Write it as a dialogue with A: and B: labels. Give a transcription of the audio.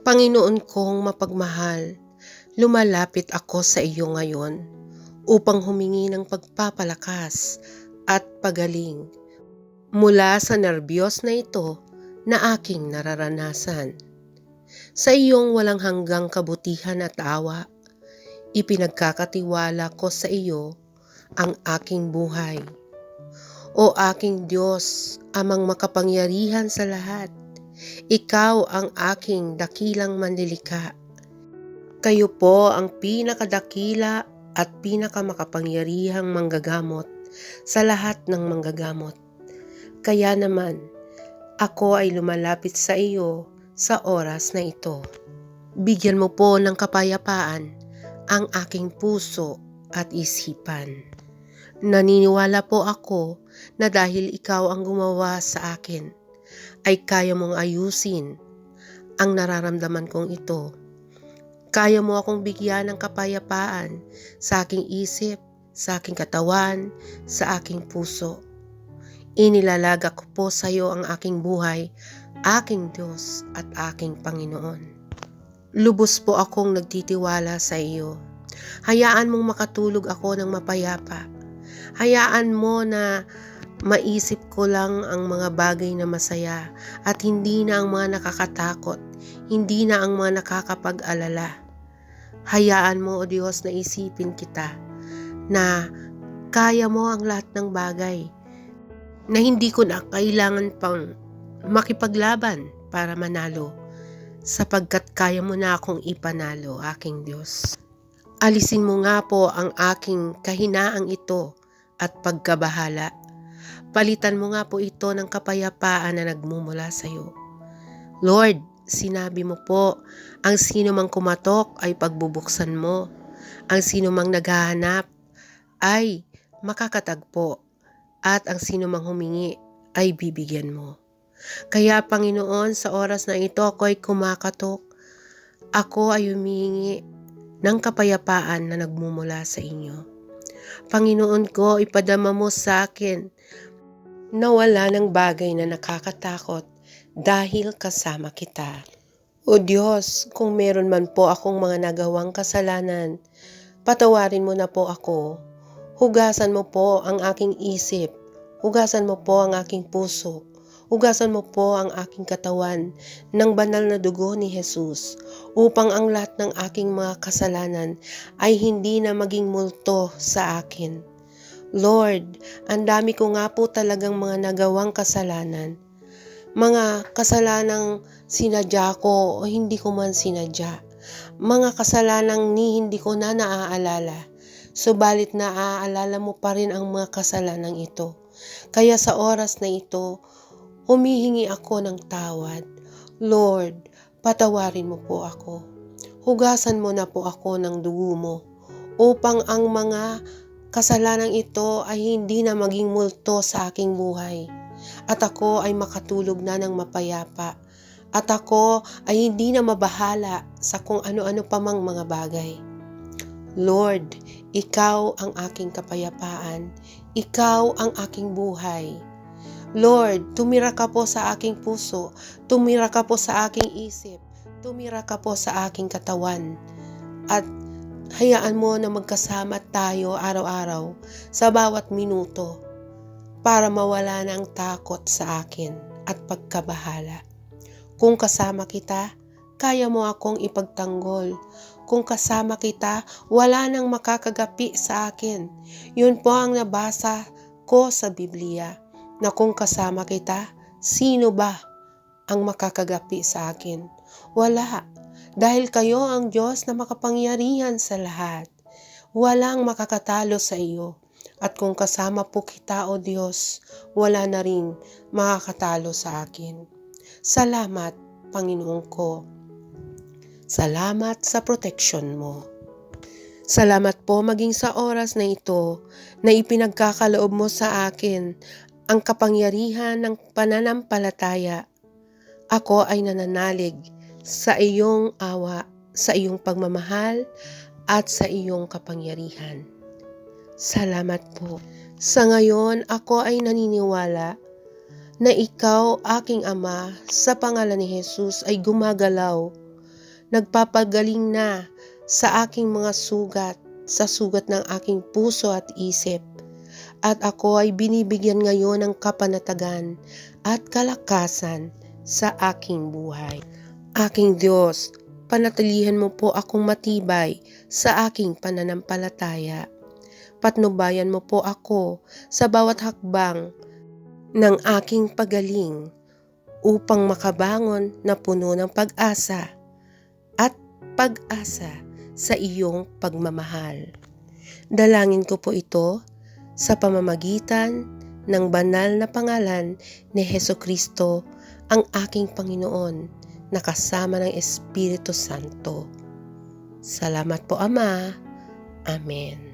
A: Panginoon kong mapagmahal, lumalapit ako sa iyo ngayon upang humingi ng pagpapalakas at pagaling mula sa nerbyos na ito na aking nararanasan. Sa iyong walang hanggang kabutihan at awa, ipinagkakatiwala ko sa iyo ang aking buhay. O aking Diyos, amang makapangyarihan sa lahat, ikaw ang aking dakilang manlilika. Kayo po ang pinakadakila at pinakamakapangyarihang manggagamot sa lahat ng manggagamot. Kaya naman, ako ay lumalapit sa iyo sa oras na ito. Bigyan mo po ng kapayapaan ang aking puso at isipan. Naniniwala po ako na dahil ikaw ang gumawa sa akin, ay kaya mong ayusin ang nararamdaman kong ito. Kaya mo akong bigyan ng kapayapaan sa aking isip, sa aking katawan, sa aking puso. Inilalaga ko po sa iyo ang aking buhay, aking Diyos at aking Panginoon. Lubos po akong nagtitiwala sa iyo. Hayaan mong makatulog ako ng mapayapa Hayaan mo na maisip ko lang ang mga bagay na masaya at hindi na ang mga nakakatakot, hindi na ang mga nakakapag-alala. Hayaan mo, O Diyos, na isipin kita na kaya mo ang lahat ng bagay na hindi ko na kailangan pang makipaglaban para manalo sapagkat kaya mo na akong ipanalo, aking Diyos. Alisin mo nga po ang aking kahinaang ito at pagkabahala. Palitan mo nga po ito ng kapayapaan na nagmumula sa iyo. Lord, sinabi mo po, ang sino mang kumatok ay pagbubuksan mo. Ang sino mang naghahanap ay makakatagpo. At ang sino mang humingi ay bibigyan mo. Kaya Panginoon, sa oras na ito ako ay kumakatok. Ako ay humingi ng kapayapaan na nagmumula sa inyo. Panginoon ko, ipadama mo sa akin na wala ng bagay na nakakatakot dahil kasama kita. O Diyos, kung meron man po akong mga nagawang kasalanan, patawarin mo na po ako. Hugasan mo po ang aking isip. Hugasan mo po ang aking puso. Hugasan mo po ang aking katawan ng banal na dugo ni Jesus upang ang lahat ng aking mga kasalanan ay hindi na maging multo sa akin. Lord, ang dami ko nga po talagang mga nagawang kasalanan. Mga kasalanang sinadya ko o hindi ko man sinadya. Mga kasalanang ni hindi ko na naaalala. Subalit naaalala mo pa rin ang mga kasalanang ito. Kaya sa oras na ito, Humihingi ako ng tawad. Lord, patawarin mo po ako. Hugasan mo na po ako ng dugo mo upang ang mga kasalanang ito ay hindi na maging multo sa aking buhay. At ako ay makatulog na ng mapayapa. At ako ay hindi na mabahala sa kung ano-ano pa mang mga bagay. Lord, Ikaw ang aking kapayapaan. Ikaw ang aking buhay. Lord, tumira ka po sa aking puso, tumira ka po sa aking isip, tumira ka po sa aking katawan. At hayaan mo na magkasama tayo araw-araw sa bawat minuto para mawala na ang takot sa akin at pagkabahala. Kung kasama kita, kaya mo akong ipagtanggol. Kung kasama kita, wala nang makakagapi sa akin. Yun po ang nabasa ko sa Biblia na kung kasama kita, sino ba ang makakagapi sa akin? Wala, dahil kayo ang Diyos na makapangyarihan sa lahat. Walang makakatalo sa iyo. At kung kasama po kita, O Diyos, wala na rin makakatalo sa akin. Salamat, Panginoon ko. Salamat sa protection mo. Salamat po maging sa oras na ito na ipinagkakaloob mo sa akin ang kapangyarihan ng pananampalataya. Ako ay nananalig sa iyong awa, sa iyong pagmamahal, at sa iyong kapangyarihan. Salamat po. Sa ngayon, ako ay naniniwala na ikaw, aking Ama, sa pangalan ni Jesus ay gumagalaw nagpapagaling na sa aking mga sugat, sa sugat ng aking puso at isip. At ako ay binibigyan ngayon ng kapanatagan at kalakasan sa aking buhay. Aking Diyos, panatilihan mo po akong matibay sa aking pananampalataya. Patnubayan mo po ako sa bawat hakbang ng aking pagaling upang makabangon na puno ng pag-asa at pag-asa sa iyong pagmamahal. Dalangin ko po ito sa pamamagitan ng banal na pangalan ni Heso Kristo, ang aking Panginoon, na kasama ng Espiritu Santo. Salamat po Ama. Amen.